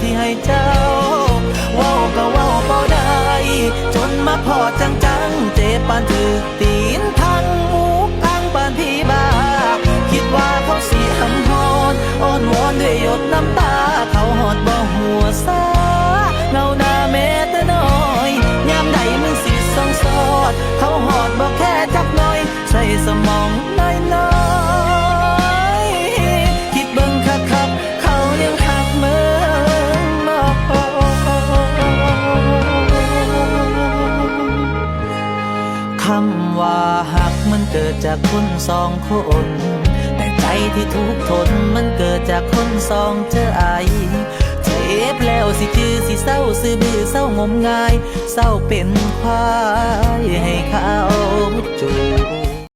ที่ให้เจ้า ว้าวก็ว้าวบ่ได้ จนมาพอจังจังเจ็บปานถือตีนทั้งมูกทั้งปานพี่บา คิดว่าเขาสีหำหอนอ้อนวอนด้วยหยดน้ำตา เขาหอดบ่หัวซาเงาหน้าเมต่น้อยยามใดมึงสิสองสอด เขาหอดบ่แค่จักน้อย ใส่สมองำว่าหักมันเกิดจากคนสองคน แต่ใจที่ทุกทนมันเกิดจากคนสองเจอไอเจ็บแล้วสิจือสิเศร้าเสือบือเศร้างมงาย เศร้าเป็นควาย